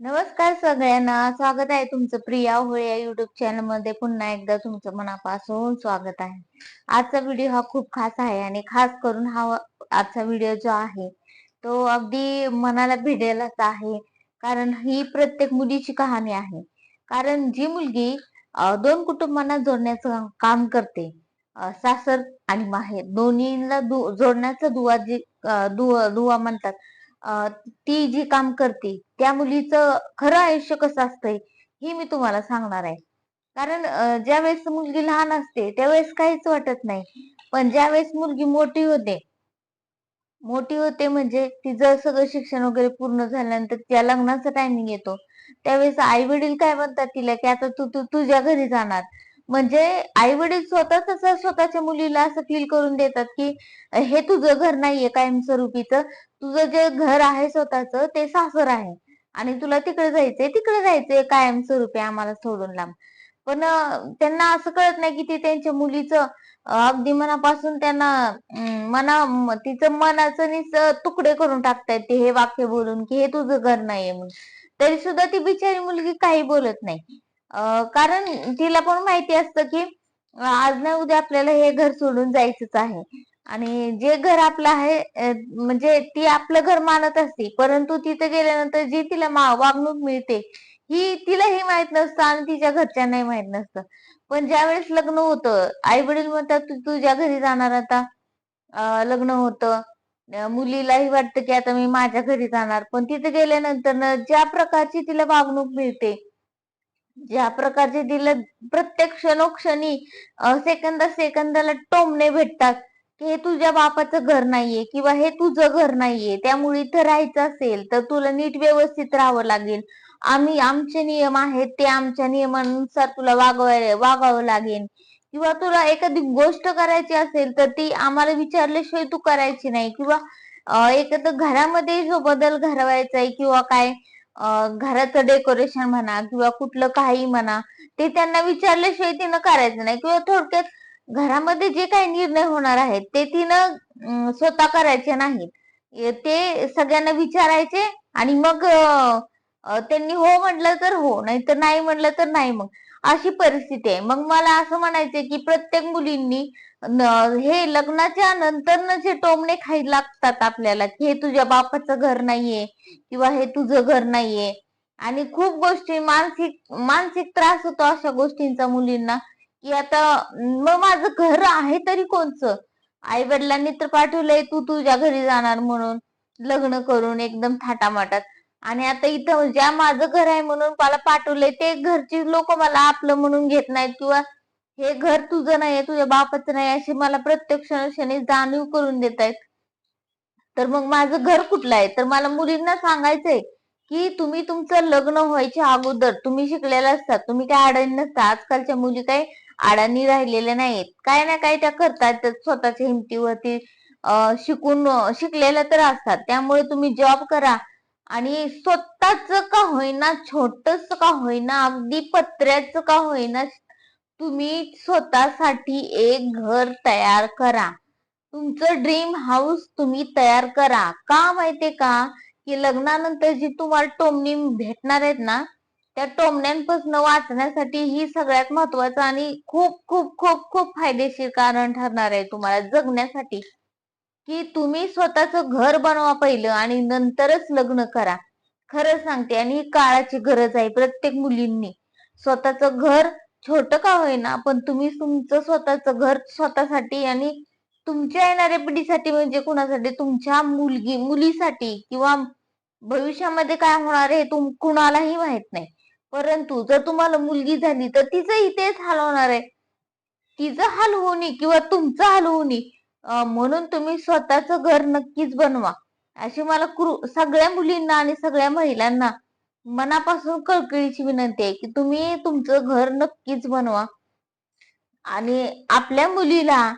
नमस्कार सगळ्यांना स्वागत आहे तुमचं प्रिया होळे या युट्यूब चॅनलमध्ये. पुन्हा एकदा तुमचं मनापासून स्वागत आहे. आजचा व्हिडिओ हा खूप खास आहे आणि खास करून हा आजचा व्हिडिओ जो आहे तो अगदी मनाला भिडेलच आहे. कारण ही प्रत्येक मुलीची कहाणी आहे. कारण जी मुलगी दोन कुटुंबांना जोडण्याचं काम करते सासर आणि माहेर. दोन्हीला दु- जोडण्याचा दुवा जी दुवा दुवा म्हणतात. ती जी काम करते त्या मुलीचं खरं आयुष्य कसं असतंय हे मी तुम्हाला सांगणार आहे. कारण ज्या वेळेस मुलगी लहान असते त्यावेळेस काहीच वाटत नाही. पण ज्यावेळेस मुलगी मोठी होते मोठी होते म्हणजे तिचं सगळं शिक्षण वगैरे पूर्ण झाल्यानंतर त्या लग्नाचा टायमिंग येतो. त्यावेळेस आई वडील काय म्हणतात तिला की आता तू तू तुझ्या घरी जाणार. म्हणजे आई वडील स्वतःच स्वतःच्या मुलीला असं फील करून देतात की हे तुझं घर नाहीये कायमस्वरूपीचं तुझं जे घर आहे स्वतःच ते सासर आहे. आणि तुला तिकडे जायचंय तिकडे जायचंय कायमस्वरूपी आम्हाला सोडून लांब? पण त्यांना असं कळत नाही की ते त्यांच्या मुलीचं अगदी मनापासून त्यांना मना तिचं मनाचं निस तुकडे करून टाकतायत ते हे वाक्य बोलून की हे तुझं घर नाहीये म्हणून. तरी सुद्धा ती बिचारी मुलगी काही बोलत नाही. कारण तिला पण माहिती असतं की आज नाही उद्या आपल्याला हे घर सोडून जायचंच आहे. आणि जे घर आपलं आहे म्हणजे ती आपलं घर मानत असते परंतु तिथे गेल्यानंतर जी तिला मा- वागणूक मिळते ही तिलाही माहीत नसतं आणि तिच्या घरच्यांनाही माहीत नसतं. पण ज्यावेळेस लग्न होतं आई वडील म्हणतात तू तुझ्या घरी जाणार आता. लग्न होतं. मुलीलाही वाटतं की आता मी माझ्या घरी जाणार. पण तिथे गेल्यानंतर ज्या प्रकारची तिला वागणूक मिळते ज्या प्रकारचे दिलं प्रत्येक क्षणोक्षणी सेकंदा सेकंदाला टोमणे भेटतात की हे तुझ्या बापाचं घर नाहीये किंवा हे तुझं घर नाहीये त्यामुळे इथं राहायचं असेल तर तुला नीट व्यवस्थित राहावं लागेल. आम्ही आमचे नियम आहेत ते आमच्या नियमानुसार तुला वागवाय वागावं लागेल. किंवा तुला एखादी गोष्ट करायची असेल तर ती आम्हाला विचारल्याशिवाय तू करायची नाही. किंवा एक एखादं घरामध्ये जो बदल घडवायचा आहे किंवा काय घराचं डेकोरेशन म्हणा किंवा कुठलं काही म्हणा ते त्यांना विचारल्याशिवाय तिनं करायचं नाही. किंवा थोडक्यात घरामध्ये जे काही निर्णय होणार आहेत ते तिनं स्वतः करायचे नाहीत. ते सगळ्यांना विचारायचे आणि मग त्यांनी हो म्हटलं तर हो नाही तर नाही म्हटलं तर नाही मग. अशी परिस्थिती आहे. मग मला असं म्हणायचंय की प्रत्येक मुलींनी हे लग्नाच्या नंतर जे टोमणे खायला लागतात आपल्याला की हे तुझ्या बापाचं घर नाहीये किंवा हे तुझं घर नाहीये. आणि खूप गोष्टी मानसिक मानसिक त्रास होतो अशा गोष्टींचा मुलींना की आता मग माझं घर आहे तरी कोणचं? आई वडिलांनी तर पाठवलंय तू तुझ्या घरी जाणार म्हणून लग्न करून एकदम थाटामाटात. आणि आता इथं ज्या माझं घर आहे म्हणून मला पाठवलंय ते घरची लोक मला आपलं म्हणून घेत नाहीत किंवा हे घर तुझं नाहीये तुझ्या बापाचं नाही अशी मला प्रत्येक क्षणी जाणीव करून देत आहेत. तर मग माझं घर कुठलं आहे? तर मला मुलींना सांगायचंय की तुम्ही तुमचं लग्न व्हायच्या अगोदर तुम्ही शिकलेला असतात तुम्ही काय अडाणी नसता. आजकालच्या मुली काही अडाणी राहिलेल्या नाहीत काय ना काय त्या करतात स्वतःच्या हिमतीवरती. अं, शिकून शिकलेल्या तर असतात. त्यामुळे तुम्ही जॉब करा. आणि स्वतःच का होईना छोटस का होईना अगदी पत्र्याचं का होईना तुम्ही स्वतःसाठी एक घर तयार करा. तुमचं ड्रीम हाऊस तुम्ही तयार करा. का माहितीये का? की लग्नानंतर जी तुम्हाला टोमणी भेटणार आहेत ना त्या टोमण्यांपासून वाचण्यासाठी ही सगळ्यात महत्वाचं आणि खूप खूप खूप खूप फायदेशीर कारण ठरणार आहे तुम्हाला जगण्यासाठी. की तुम्ही स्वतःचं घर बनवा पहिलं आणि नंतरच लग्न करा. खरं सांगते आणि ही काळाची गरज आहे प्रत्येक मुलींनी. स्वतःचं घर छोट का होईना पण तुम्ही तुमचं स्वतःचं घर स्वतःसाठी आणि तुमच्या येणाऱ्या पिढीसाठी म्हणजे कुणासाठी? तुमच्या मुलगी मुलीसाठी किंवा भविष्यामध्ये काय होणार आहे तुम कुणालाही माहीत नाही. परंतु जर तुम्हाला मुलगी झाली तर तिचं इथेच हाल होणार आहे. तिचं हाल होऊ नये किंवा तुमचं हाल होऊ नये म्हणून तुम्ही स्वतःचं घर नक्कीच बनवा. अशी मला सगळ्या मुलींना आणि सगळ्या महिलांना मनापासून कळकळीची विनंती आहे की तुम्ही तुमचं घर नक्कीच बनवा. आणि आपल्या मुलीला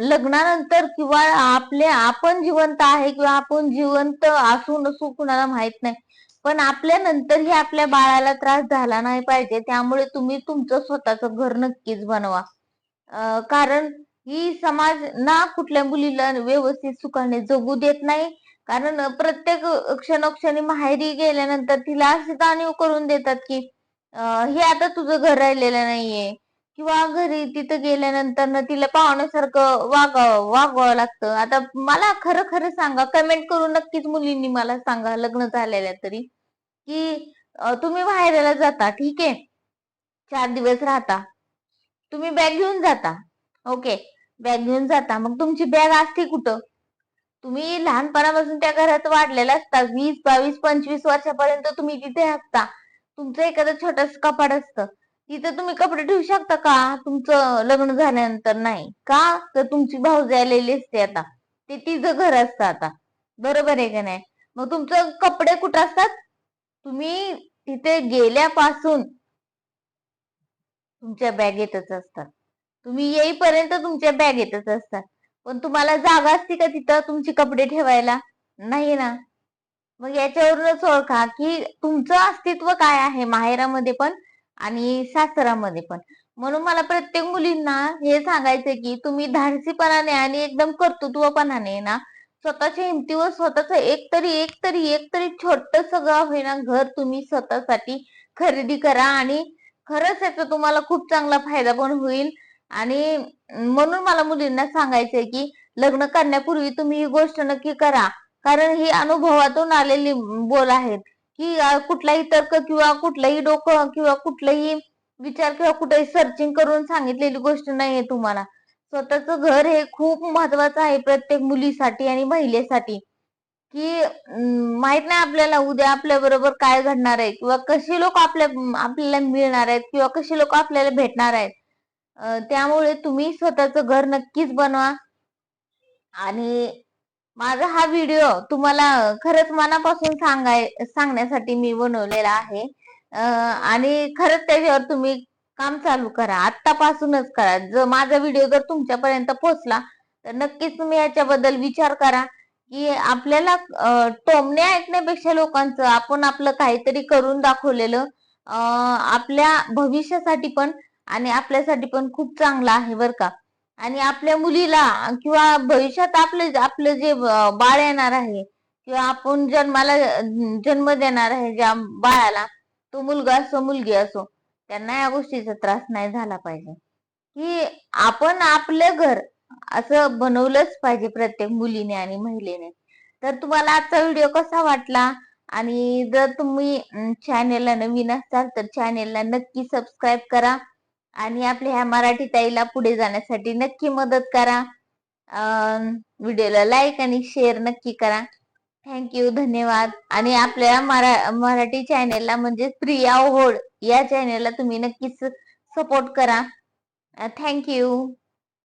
लग्नानंतर किंवा आपले आपण जिवंत आहे किंवा आपण जिवंत असू नसू कुणाला माहीत नाही. पण आपल्या नंतरही आपल्या बाळाला त्रास झाला नाही पाहिजे त्यामुळे तुम्ही तुमचं स्वतःचं घर नक्कीच बनवा. कारण ही समाज ना कुठल्या मुलीला व्यवस्थित सुखाने जगू देत नाही. कारण प्रत्येक क्षणोक्षणी माहेरी गेल्यानंतर तिला अशी जाणीव करून देतात की हे आता तुझं घर राहिलेलं नाहीये. किंवा घरी तिथं गेल्यानंतर ना तिला पाहुण्यासारखं वागावं वागवावं लागतं. आता मला खरं खरं सांगा कमेंट करून नक्कीच मुलींनी मला सांगा लग्न झालेल्या तरी की तुम्ही माहेराला जाता ठीक आहे? चार दिवस राहता. तुम्ही बॅग घेऊन जाता. ओके. बॅग घेऊन जाता. मग तुमची बॅग असते कुठं? तुम्ही लहानपणापासून त्या घरात वाढलेला असता. वीस बावीस पंचवीस वर्षापर्यंत तुम्ही तिथे असता. तुमचं एखादं छोटस कपाट असतं. तिथं तुम्ही कपडे ठेवू शकता का? तुमचं लग्न झाल्यानंतर नाही. का? तर तुमची भाऊजी आलेली असते आता. ते तिचं घर असतं आता. बरोबर आहे का नाही? मग तुमचं कपडे कुठं असतात? तुम्ही तिथे गेल्यापासून तुमच्या बॅगेतच असतात. तुम्ही येईपर्यंत तुमच्या बॅगेतच असतात. पण तुम्हाला जागा असते का तिथं तुमचे कपडे ठेवायला? नाही ना. मग याच्यावरूनच ओळखा की तुमचं अस्तित्व काय आहे माहेरामध्ये पण आणि सासरामध्ये पण. म्हणून मला प्रत्येक मुलींना हे सांगायचं की तुम्ही धाडसीपणाने आणि एकदम कर्तृत्वपणाने ना स्वतःच्या हिमतीवर स्वतःच एक तरी एक तरी एक तरी छोट सगळं होईना घर तुम्ही स्वतःसाठी खरेदी करा आणि खरंच याचा तुम्हाला खूप चांगला फायदा पण होईल. आणि म्हणून मला मुलींना सांगायचंय की लग्न करण्यापूर्वी तुम्ही ही गोष्ट नक्की करा. कारण ही अनुभवातून आलेली बोल आहेत की कुठलाही तर्क किंवा कुठलंही डोकं किंवा कुठलाही विचार किंवा कुठेही सर्चिंग करून सांगितलेली गोष्ट नाहीये तुम्हाला. स्वतःच घर हे खूप महत्वाचं आहे प्रत्येक मुलीसाठी आणि महिलेसाठी. की माहीत नाही आपल्याला उद्या आपल्या बरोबर काय घडणार आहे किंवा कशी लोक आपल्या आपल्याला मिळणार आहेत किंवा कशी लोक आपल्याला भेटणार आहेत. त्यामुळे तुम्ही स्वतःचं घर नक्कीच बनवा. आणि माझा हा व्हिडिओ तुम्हाला खरंच मनापासून सांगाय सांगण्यासाठी मी बनवलेला आहे. आणि खरंच त्याच्यावर तुम्ही काम चालू करा. आत्तापासूनच करा. जर माझा व्हिडिओ जर तुमच्यापर्यंत पोहोचला तर नक्कीच तुम्ही याच्याबद्दल विचार करा की आपल्याला टोमणे ऐकण्यापेक्षा लोकांचं आपण आपलं काहीतरी करून दाखवलेलं आपल्या भविष्यासाठी पण आणि आपल्यासाठी पण खूप चांगला आहे बर का. आणि आपल्या मुलीला किंवा भविष्यात आपलं आपलं जे बाळ येणार आहे किंवा आपण जन्माला जन्म देणार आहे ज्या बाळाला तो मुलगा असो मुलगी असो त्यांना या गोष्टीचा त्रास नाही झाला पाहिजे. की आपण आपलं घर असं बनवलंच पाहिजे प्रत्येक मुलीने आणि महिलेने. तर तुम्हाला आजचा व्हिडिओ कसा वाटला? आणि जर तुम्ही चॅनेलला नवीन असाल तर चॅनेलला नक्की सबस्क्राईब करा. आणि आपल्या ह्या मराठी ताईला पुढे जाण्यासाठी नक्की मदत करा. व्हिडिओला लाईक आणि शेअर नक्की करा. थँक्यू धन्यवाद. आणि आपल्या मरा मराठी चॅनेलला म्हणजे प्रिया ओहोड या चॅनेलला तुम्ही नक्कीच सपोर्ट करा. थँक्यू